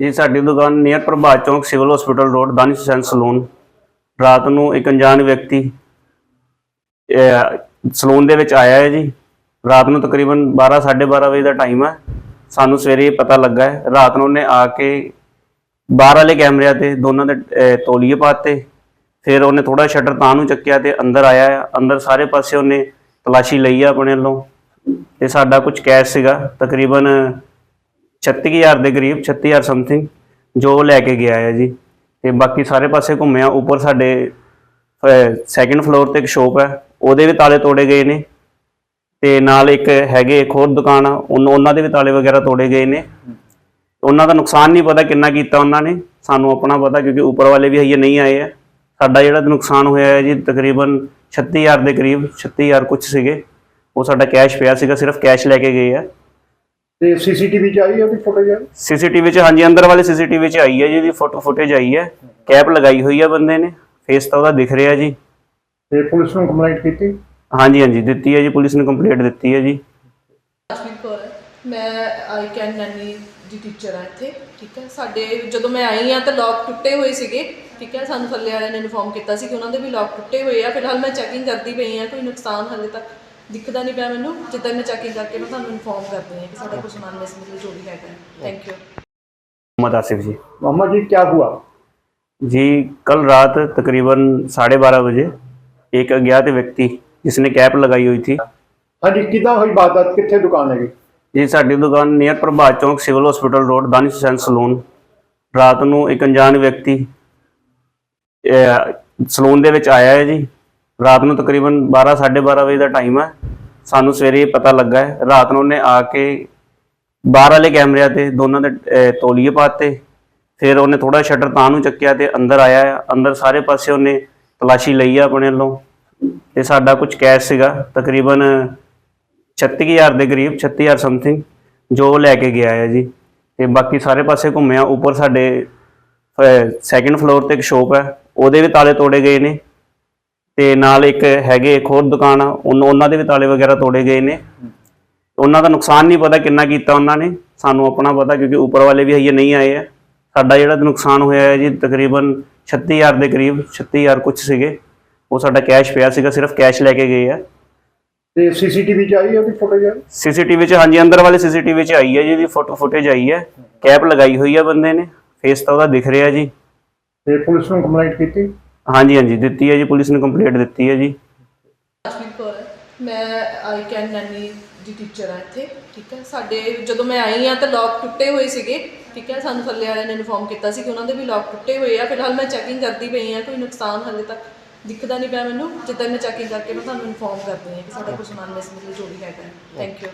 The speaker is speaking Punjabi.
ਜੀ ਸਾਡੀ ਦੁਕਾਨ near Prabhat Chowk civil hospital road Danish Hussain saloon. ਰਾਤ ਨੂੰ ਇੱਕ ਅਣਜਾਣ ਵਿਅਕਤੀ ਸਲੂਨ ਦੇ ਵਿੱਚ ਆਇਆ ਹੈ ਜੀ। ਰਾਤ ਨੂੰ ਤਕਰੀਬਨ 12 12:30 ਵਜੇ ਦਾ ਟਾਈਮ ਹੈ ਸਾਨੂੰ ਸਵੇਰੇ ਪਤਾ ਲੱਗਾ ਹੈ। ਰਾਤ ਨੂੰ ਉਹਨੇ ਆ ਕੇ ਬਾਹਰ ਵਾਲੇ ਕੈਮਰਿਆਂ ਤੇ ਦੋਨਾਂ ਦੇ ਅਹ, ਤੌਲੀਏ ਪਾਤੇ। ਫਿਰ ਉਹਨੇ ਥੋੜਾ ਸ਼ਟਰ ਤਾਂ ਨੂੰ ਚੱਕਿਆ ਤੇ ਅੰਦਰ ਆਇਆ। ਹੈ। ਅੰਦਰ ਸਾਰੇ ਪਾਸੇ ਉਹਨੇ ਤਲਾਸ਼ੀ ਲਈ ਆ ਆਪਣੇ ਵੱਲੋਂ। ਤੇ ਸਾਡਾ ਕੁਝ ਕੈਸ਼ ਸੀਗਾ। ਤਕਰੀਬਨ 36000 ਦੇ ਕਰੀਬ 36000 ਸਮਥਿੰਗ ਜੋ ਉਹ ਲੈ ਕੇ ਗਿਆ ਹੈ ਜੀ। ਤੇ ਬਾਕੀ ਸਾਰੇ ਪਾਸੇ ਘੁੰਮਿਆ ਉੱਪਰ ਸਾਡੇ ਸੈਕੰਡ ਫਲੋਰ ਤੇ ਇੱਕ ਸ਼ੋਪ ਹੈ ਉਹਦੇ ਵੀ ਤਾਲੇ ਤੋੜੇ ਗਏ ਨੇ। ਤੇ ਨਾਲ ਇੱਕ ਹੈਗੇ ਇੱਕ ਹੋਰ ਦੁਕਾਨ ਆ। ਉਨ- ਉਹਨਾਂ ਦੇ ਵੀ ਤਾਲੇ ਵਗੈਰਾ ਤੋੜੇ ਗਏ ਨੇ। ਉਹਨਾਂ ਦਾ ਨੁਕਸਾਨ ਨਹੀਂ ਪਤਾ ਕਿੰਨਾ ਕੀਤਾ ਉਹਨਾਂ ਨੇ। ਸਾਨੂੰ ਆਪਣਾ ਪਤਾ ਕਿਉਂਕਿ ਉੱਪਰ ਵਾਲੇ ਵੀ ਹਜੇ ਨਹੀਂ ਆਏ ਆ। ਸਾਡਾ ਜਿਹੜਾ ਨੁਕਸਾਨ ਹੋਇਆ ਹੈ ਜੀ, ਤਕਰੀਬਨ 36000 ਦੇ ਕਰੀਬ 36000 ਕੁਝ ਸੀਗੇ। ਉਹ ਸਾਡਾ ਕੈਸ਼ ਪਿਆ ਸੀਗਾ, ਸਿਰਫ ਕੈਸ਼ ਲੈ ਕੇ ਗਏ ਆ। ਤੇ ਸੀਸੀਟੀਵੀ ਚ ਆਈ ਉਹਦੀ ਫੁਟੇਜ ਆ ਸੀਸੀਟੀਵੀ 'ਚ ਹਾਂਜੀ ਅੰਦਰ ਵਾਲੇ ਸੀਸੀਟੀਵੀ 'ਚ ਆਈ ਹੈ ਜੀ ਇਹਦੀ ਫੋਟੋ ਫੁਟੇਜ ਆਈ ਹੈ ਕੈਪ ਲਗਾਈ ਹੋਈ ਹੈ ਬੰਦੇ ਨੇ ਫੇਸ ਤਾਂ ਉਹਦਾ ਦਿਖ ਰਿਹਾ ਜੀ। ਤੇ ਪੁਲਿਸ ਨੂੰ ਕੰਪਲੇਂਟ ਕੀਤੀ? ਹਾਂਜੀ ਹਾਂਜੀ ਦਿੱਤੀ ਹੈ ਜੀ ਪੁਲਿਸ ਨੇ ਕੰਪਲੀਟ ਦਿੱਤੀ ਹੈ ਜੀ। ਕੌਰ ਹੈ। ਮੈਂ ਆਈ ਕੈਨ ਨੈਨੀ ਦੀ ਟੀਚਰ ਆ ਇੱਥੇ ਠੀਕ ਹੈ। ਸਾਡੇ ਜਦੋਂ ਮੈਂ ਆਈ ਆ ਤਾਂ ਲੋਕ ਟੁੱਟੇ ਹੋਏ ਸੀਗੇ ਠੀਕ ਹੈ। ਸਾਨੂੰ ਥੱਲੇ ਵਾਲਿਆਂ ਨੇ ਇਨਫੋਰਮ ਕੀਤਾ ਸੀ ਕਿ ਉਹਨਾਂ ਦੇ ਵੀ ਲੋਕ ਟੁੱਟੇ ਹੋਏ ਆ। ਫਿਲਹਾਲ ਮੈਂ ਚੈਕਿੰਗ ਕਰਦੀ ਪਈ ਆ ਕੋਈ ਨੁਕਸਾਨ ਹਾਲੇ ਤੱਕ ਦਿਖਦਾ ਨਹੀਂ ਪਿਆ ਮੈਨੂੰ ਜਿੱਦਾਂ ਮੈਂ ਚੈਕਿੰਗ ਕਰਕੇ ਮੈਂ ਤੁਹਾਨੂੰ ਇਨਫੋਰਮ ਕਰਦੀ ਹਾਂ ਕਿ ਸਾਡਾ ਕੁਝ ਸਮਾਨ ਮਿਸ ਮਿਲੇ ਜੋ ਵੀ ਹੈਗਾ ਥੈਂਕ ਯੂ मोहम्मद आसिफ जी मोहम्मद जी क्या हुआ जी कल रात तकरीबन साढ़े बारह बजे एक अज्ञात व्यक्ति जिसने कैप लगाई हुई थी हाँ जी किदा हुई वारदात कितने दुकान है ਜੀ ਸਾਡੀ ਦੁਕਾਨ near Prabhat Chowk civil hospital road Danish Hussain saloon ਰਾਤ ਨੂੰ ਇੱਕ ਅਣਜਾਣ ਵਿਅਕਤੀ ਅਹ, ਸਲੂਨ ਦੇ ਵਿੱਚ ਆਇਆ ਹੈ ਜੀ ਰਾਤ ਨੂੰ ਤਕਰੀਬਨ 12 12:30 ਵਜੇ ਦਾ ਟਾਈਮ ਹੈ ਸਾਨੂੰ ਸਵੇਰੇ ਪਤਾ ਲੱਗਾ ਹੈ। ਰਾਤ ਨੂੰ ਉਹਨੇ ਆ ਕੇ ਬਾਹਰ ਵਾਲੇ ਕੈਮਰਿਆਂ ਤੇ ਦੋਨਾਂ ਦੇ ਅਹ, ਤੌਲੀਏ ਪਾਤੇ। ਫਿਰ ਉਹਨੇ ਥੋੜਾ ਸ਼ਟਰ ਤਾਂ ਨੂੰ ਚੱਕਿਆ ਤੇ ਅੰਦਰ ਆਇਆ। ਹੈ। ਅੰਦਰ ਸਾਰੇ ਪਾਸੇ ਉਹਨੇ ਤਲਾਸ਼ੀ ਲਈ ਆ ਆਪਣੇ ਵੱਲੋਂ। ਤੇ ਸਾਡਾ ਕੁਝ ਕੈਸ਼ ਸੀਗਾ। ਤਕਰੀਬਨ 36000 ਦੇ ਕਰੀਬ 36000 ਸਮਥਿੰਗ ਜੋ ਉਹ ਲੈ ਕੇ ਗਿਆ ਹੈ ਜੀ। ਤੇ ਬਾਕੀ ਸਾਰੇ ਪਾਸੇ ਘੁੰਮਿਆ। ਉੱਪਰ ਸਾਡੇ ਸੈਕੰਡ ਫਲੋਰ ਤੇ ਇੱਕ ਸ਼ੋਪ ਹੈ। ਉਹਦੇ ਵੀ ਤਾਲੇ ਤੋੜੇ ਗਏ ਨੇ। ਤੇ ਨਾਲ ਇੱਕ ਹੈਗੇ ਇੱਕ ਹੋਰ ਦੁਕਾਨ ਉਹਨਾਂ ਦੇ ਵੀ ਤਾਲੇ ਵਗੈਰਾ ਤੋੜੇ ਗਏ ਨੇ। ਉਹਨਾਂ ਦਾ ਨੁਕਸਾਨ ਨਹੀਂ ਪਤਾ ਕਿੰਨਾ ਕੀਤਾ ਉਹਨਾਂ ਨੇ ਸਾਨੂੰ ਆਪਣਾ ਪਤਾ ਕਿਉਂਕਿ ਉੱਪਰ ਵਾਲੇ ਵੀ ਹਜੇ ਨਹੀਂ ਆਏ ਆ। ਸਾਡਾ ਜਿਹੜਾ ਨੁਕਸਾਨ ਹੋਇਆ ਹੈ ਜੀ ਤਕਰੀਬਨ 36000 ਦੇ ਕਰੀਬ 36000 ਕੁਝ ਸੀਗੇ। ਉਹ ਸਾਡਾ ਕੈਸ਼ ਪਿਆ ਸੀਗਾ ਸਿਰਫ ਕੈਸ਼ ਲੈ ਕੇ ਗਏ ਆ। ਤੇ ਸੀਸੀਟੀਵੀ ਚ ਆਈ ਉਹਦੀ ਫੁਟੇਜ? ਆ ਸੀਸੀਟੀਵੀ 'ਚ ਹਾਂਜੀ ਅੰਦਰ ਵਾਲੇ ਸੀਸੀਟੀਵੀ 'ਚ ਆਈ ਹੈ ਜੀ ਇਹਦੀ ਫੋਟੋ ਫੁਟੇਜ ਆਈ ਹੈ ਕੈਪ ਲਗਾਈ ਹੋਈ ਹੈ ਬੰਦੇ ਨੇ ਫੇਸ ਤਾਂ ਉਹਦਾ ਦਿਖ ਰਿਹਾ ਜੀ। ਤੇ ਪੁਲਿਸ ਨੂੰ ਕੰਪਲੇਂਟ ਕੀਤੀ? ਹਾਂਜੀ ਹਾਂਜੀ, ਦਿੱਤੀ ਹੈ ਜੀ, ਪੁਲਿਸ ਨੇ ਕੰਪਲੀਟ ਦਿੱਤੀ ਹੈ ਜੀ। ਜਸਪੀਤ ਕੌਰ ਹੈ। ਮੈਂ ਆਈ ਕੈਨ ਨੈਨੀ ਦੀ ਟੀਚਰ ਆ ਇੱਥੇ, ਠੀਕ ਹੈ। ਸਾਡੇ ਜਦੋਂ ਮੈਂ ਆਈ ਹਾਂ ਤਾਂ ਲੋਕ ਟੁੱਟੇ ਹੋਏ ਸੀਗੇ, ਠੀਕ ਹੈ। ਸਾਨੂੰ ਥੱਲੇ ਵਾਲਿਆਂ ਨੇ ਇਨਫੋਰਮ ਕੀਤਾ ਸੀ ਕਿ ਉਹਨਾਂ ਦੇ ਵੀ ਲੋਕ ਟੁੱਟੇ ਹੋਏ ਆ। ਫਿਲਹਾਲ ਮੈਂ ਚੈਕਿੰਗ ਕਰਦੀ ਪਈ ਆ ਕੋਈ ਨੁਕਸਾਨ ਹਾਲੇ ਤੱਕ ਦਿਖਦਾ ਨਹੀਂ ਪਿਆ ਮੈਨੂੰ। ਜਿੱਦਾਂ ਮੈਂ ਚੈਕਿੰਗ ਕਰਕੇ ਮੈਂ ਤੁਹਾਨੂੰ ਇਨਫੋਰਮ ਕਰਦੀ ਹਾਂ ਕਿ ਸਾਡਾ ਕੁਝ ਸਮਾਨ ਮਿਸ ਮਿਲੇ ਜੋ ਵੀ ਹੈਗਾ। Thank you